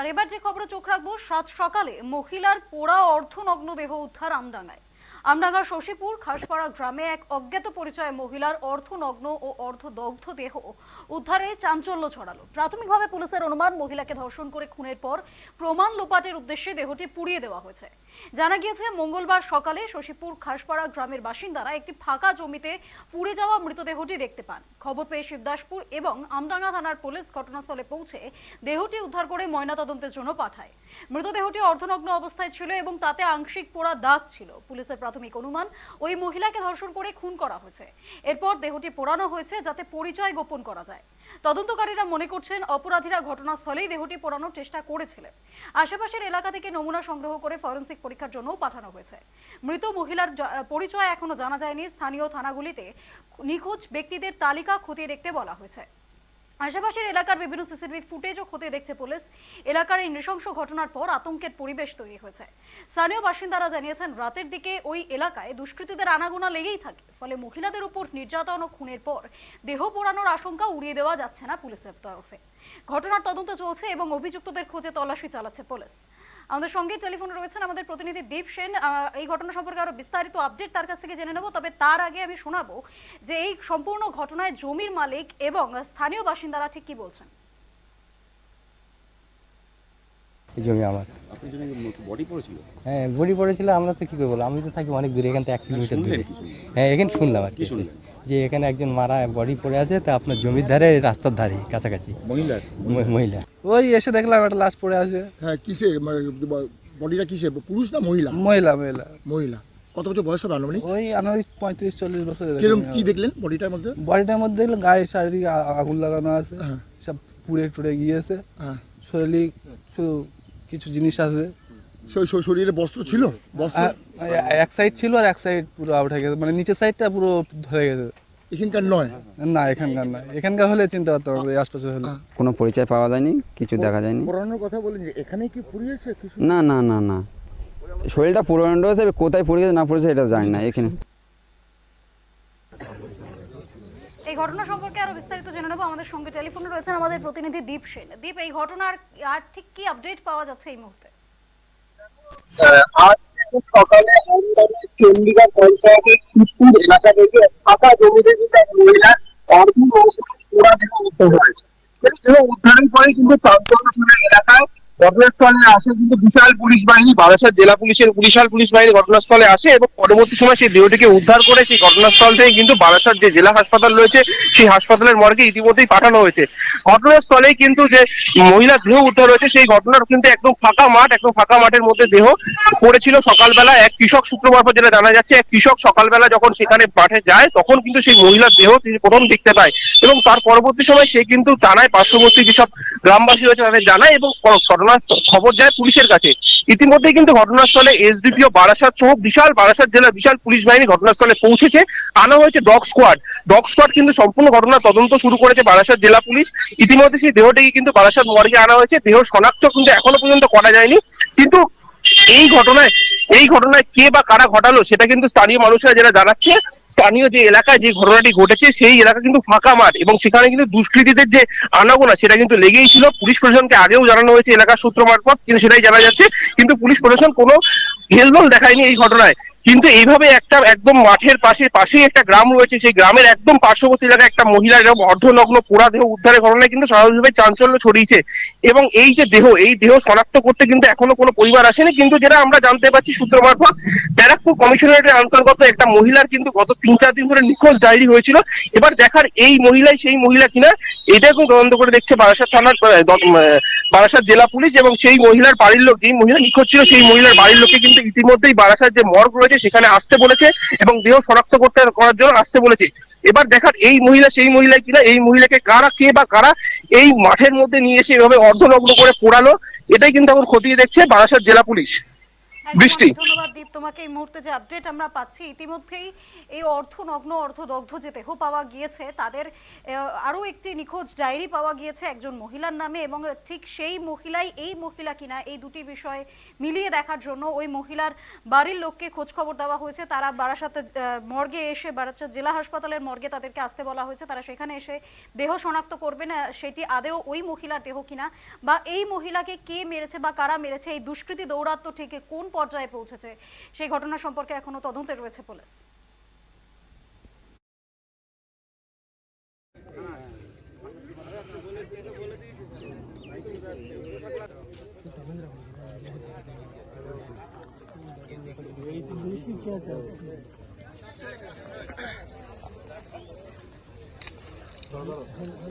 আর এবার যে খবরে চোখ রাখব, সাত সকালে মহিলার পোড়া অর্ধনগ্ন দেহ উদ্ধার আমডাঙ্গায়। আমডাঙ্গার শশীপুর, খাসপাড়া গ্রামে এক অজ্ঞাত পরিচয় মহিলার অর্ধনগ্ন ও অর্ধদগ্ধ দেহ উদ্ধারে চাঞ্চল্য ছড়ালো। প্রাথমিকভাবে পুলিশের অনুমান, মহিলাকে ধর্ষণ করে খুনের পর প্রমাণ লোপাটের উদ্দেশ্যে দেহটি পুড়িয়ে দেওয়া হয়েছে। জানা গিয়েছে, মঙ্গলবার সকালে শশীপুর খাসপাড়া গ্রামের বাসিন্দারা একটি ফাঁকা জমিতে পুড়ে যাওয়া মৃতদেহটি দেখতে পান। খবর পেয়ে শিবদাসপুর এবং আমডাঙ্গা থানার পুলিশ ঘটনাস্থলে পৌঁছে দেহটি উদ্ধার করে ময়নাতদন্তের জন্য পাঠায়। মৃতদেহটি অর্ধনগ্ন অবস্থায় ছিল এবং তাতে আংশিক পোড়া দাগ ছিল। পুলিশের প্রাথমিক অনুমান, ওই মহিলাকে ধর্ষণ করে খুন করা হয়েছে। এরপর দেহটি পোড়ানো হয়েছে যাতে পরিচয় গোপন করা যায়। তদন্তকারীরা মনে করছেন অপরাধীরা ঘটনাস্থলেই দেহটি পোড়ানোর চেষ্টা করেছিলেন। আশেপাশের এলাকা থেকে নমুনা সংগ্রহ করে ফরেন্সিক পরীক্ষার জন্যও পাঠানো হয়েছে। মৃত মহিলার পরিচয় এখনও জানা যায়নি। স্থানীয় থানাগুলিতে নিখোঁজ ব্যক্তিদের তালিকা খতিয়ে দেখতে বলা হয়েছে। আশেপাশের এলাকার বিভিন্ন সিসিটিভি ফুটেজও খতিয়ে দেখছে পুলিশ। এলাকার এই নৃশংস ঘটনার পর আতঙ্কের পরিবেশ তৈরি হয়েছে। স্থানীয় বাসিন্দারা জানিয়েছেন, রাতের দিকে ওই এলাকায় দুষ্কৃতীদের আনাগোনা লেগেই থাকে, ফলে মহিলাদের উপর নির্যাতন ও খুনের পর দেহ পোড়ানোর আশঙ্কা উড়িয়ে দেওয়া যাচ্ছে না পুলিশের তরফে। ঘটনার তদন্ত চলছে এবং অভিযুক্তদের খোঁজে তল্লাশি চালাচ্ছে পুলিশ। আমাদের সঙ্গে টেলিফোনে রয়েছেন আমাদের প্রতিনিধি দীপ সেন। এই ঘটনা সম্পর্কে আরও বিস্তারিত আপডেট তার কাছ থেকে জেনে নেব। তবে তার আগে আমি শোনাবো যে এই সম্পূর্ণ ঘটনায় জমির মালিক এবং স্থানীয় বাসিন্দারা ঠিক কি বলছেন? এই জমি আমার। বডি পড়েছিল? হ্যাঁ বড়ি পড়েছিল আমরা তো কী করে বলব আমি তো থাকি অনেক দূরে এখান থেকে এক কিলোমিটার দূরে? হ্যাঁ এখানে শুনলাম আর কি শুনলেন? যে এখানে একজন মারা বডি পড়ে আছে তা আপনার জমির ধারে রাস্তার ধারে কাছাকাছি। মহিলার ম- মহিলা। ওই এসে দেখলাম একটা লাশ পড়ে আছে। হ্যাঁ কিসে? বডিটা কিসে? পুরুষ না মহিলা? মহিলা মহিলা। মহিলা। কত বছর বয়স হবে আনুমানিক? ওই আনুমানিক পঁয়ত্রিশ চল্লিশ বছর কীরকম কি দেখলেন বডিটার মধ্যে? বডিটার মধ্যে দেখলাম গায়ে চারিদিকে আ- আগুন লাগানো আছে। হ্যাঁ। সব পুড়ে টুড়ে গিয়েছে। হ্যাঁ। শরীরে শুধু কিছু জিনিস আছে। শরীরে বস্ত্র ছিল? বস্ত্র? এক সাইড ছিল আর এক সাইড পুরো আউট হয়ে গেছে। মানে নিচের সাইডটা পুরো ধরে গেছে। এখানকার নয়? না এখানকার না এখানকার হলে চিনতে আমরা, এই আশপাশে হলে। কোনো পরিচয় পাওয়া যায়নি? কিছু দেখা যায়নি? পড়ানোর কথা বলেন যে এখানে কি পুড়িয়েছে কিছু? না না না না। শরীরটা পুরনো হয়েছে কোথায় পড়েছে না পড়েছে এটা জানি না এখানে। এই ঘটনা সম্পর্কে আরও বিস্তারিত জেনে নেব। আমাদের সঙ্গে টেলিফোনে রয়েছেন আমাদের প্রতিনিধি দীপ সেন। দীপ এই ঘটনার আর ঠিক কি আপডেট পাওয়া যাচ্ছে এই মুহূর্তে? আজ সকালে চন্ডিগড় পঞ্চায়েতের সুপুর এলাকা থেকে ফাঁকা জমিতে কিন্তু এক মহিলা অর্ধ পোড়া দেহ উদ্ধার হয়েছে। উদ্ধারের পরে কিন্তু চাঞ্চল্যশীল এলাকায় ঘটনাস্থলে আসে কিন্তু বিশাল পুলিশ বাহিনী, বারাসাত জেলা পুলিশের বিশাল পুলিশ বাহিনী ঘটনাস্থলে আসে এবং পরবর্তী সময় সেই দেহটিকে উদ্ধার করে সেই ঘটনাস্থল থেকে কিন্তু বারাসাত যে জেলা হাসপাতাল রয়েছে, সেই হাসপাতালের মর্গে ইতিমধ্যেই পাঠানো হয়েছে। ঘটনাস্থলেই কিন্তু যে মহিলার দেহ উদ্ধার হয়েছে, সেই ঘটনার কিন্তু একদম ফাঁকা মাঠ, একদম ফাঁকা মাঠের মধ্যে দেহ পড়েছিল সকালবেলা। এক কৃষক সূত্র মারফত যেটা জানা যাচ্ছে, এক কৃষক সকালবেলা যখন সেখানে মাঠে যায়, তখন কিন্তু সেই মহিলার দেহ তিনি প্রথম দেখতে পায় এবং তার পরবর্তী সময় সে কিন্তু জানায় পার্শ্ববর্তী যেসব গ্রামবাসী রয়েছে তাদের জানায় এবং ঘটনার খবর যায় পুলিশের কাছে। ইতিমধ্যে কিন্তু ঘটনাস্থলে এসডিপিও বারাসাত সহ বিশাল বারাসাত জেলার বিশাল পুলিশ বাহিনী ঘটনাস্থলে পৌঁছেছে। আনা হয়েছে ডগ স্কোয়াড। ডগ স্কোয়াড কিন্তু সম্পূর্ণ ঘটনার তদন্ত শুরু করেছে বারাসাত জেলা পুলিশ। ইতিমধ্যে সেই দেহটিকে কিন্তু বারাসাত মর্গে আনা হয়েছে। দেহ শনাক্ত কিন্তু এখনও পর্যন্ত করা যায়নি। কিন্তু এই ঘটনায় এই ঘটনায় কে বা কারা ঘটালো, সেটা কিন্তু স্থানীয় মানুষরা যেটা জানাচ্ছে স্থানীয় যে এলাকায় যে ঘটনাটি ঘটেছে, সেই এলাকা কিন্তু ফাঁকা মাঠ এবং সেখানে কিন্তু দুষ্কৃতীদের যে আনাগোনা, সেটা কিন্তু লেগেই ছিল। পুলিশ প্রশাসনকে আগেও জানানো হয়েছে এলাকার সূত্র মারফত, কিন্তু সেটাই জানা যাচ্ছে। কিন্তু পুলিশ প্রশাসন কোনো হেলদোল দেখায়নি এই ঘটনায়। কিন্তু এইভাবে একটা একদম মাঠের পাশে, পাশেই একটা গ্রাম রয়েছে, সেই গ্রামের একদম পার্শ্ববর্তী এলাকায় একটা মহিলা এরকম অর্ধনগ্ন পোড়া দেহ উদ্ধারের ঘটনায় কিন্তু স্বাভাবিকভাবে চাঞ্চল্য ছড়িয়েছে। এবং এই যে দেহ, এই দেহ শনাক্ত করতে কিন্তু এখনও কোনো পরিবার আসেনি, কিন্তু যেটা আমরা জানতে পারছি সূত্র মারফত, ব্যারাকপুর কমিশনারেটের অন্তর্গত একটা মহিলার কিন্তু গত তিন চার দিন ধরে নিখোঁজ ডায়েরি হয়েছিল। এবার দেখার এই মহিলাই সেই মহিলা কিনা, এটা এখন তদন্ত করে দেখছে বারাসাত থানার বারাসাত জেলা পুলিশ এবং সেই মহিলার বাড়ির লোক, যেই মহিলা নিখোঁজ ছিল, সেই মহিলার বাড়ির লোককে কিন্তু ইতিমধ্যেই বারাসাত যে মর্গ রয়েছে সেখানে আসতে বলেছে এবং দেহ শনাক্ত করতে করার জন্য আসতে বলেছে। এবার দেখার এই মহিলা, সেই মহিলা কিনা এই মহিলাকে কারা, কে বা কারা এই মাঠের মধ্যে নিয়ে এসে এভাবে অর্ধনগ্ন করে পোড়ালো? এটাই কিন্তু এখন খতিয়ে দেখছে বারাসাত জেলা পুলিশ। বৃষ্টি। ধন্যবাদ দীপ তোমাকে। এই মুহূর্তে যে আপডেট আমরা পাচ্ছি ইতিমধ্যেই এই অর্থনগ্ন অর্থদগ্ধ যে দেহ পাওয়া গিয়েছে তাদের আহ, আরও একটি নিখোঁজ ডায়েরি পাওয়া গিয়েছে একজন মহিলার নামে এবং ঠিক সেই মহিলাই এই মহিলা কিনা এই দুটি বিষয় মিলিয়ে দেখার জন্য ওই মহিলার বাড়ির লোককে খোঁজ খবর দেওয়া হয়েছে। তারা বারাসাতে মর্গে এসে বারাসাত জেলা হাসপাতালের মর্গে তাদেরকে আসতে বলা হয়েছে। তারা সেখানে এসে দেহ শনাক্ত করবেন আহ, সেটি আদেও ওই মহিলার দেহ কিনা বা এই মহিলাকে কে মেরেছে বা কারা মেরেছে এই দুষ্কৃতী দৌরাত্ম ঠিক কোন পর্যায়ে পৌঁছেছে। সেই ঘটনা সম্পর্কে এখনও তদন্তে রয়েছে পুলিশ।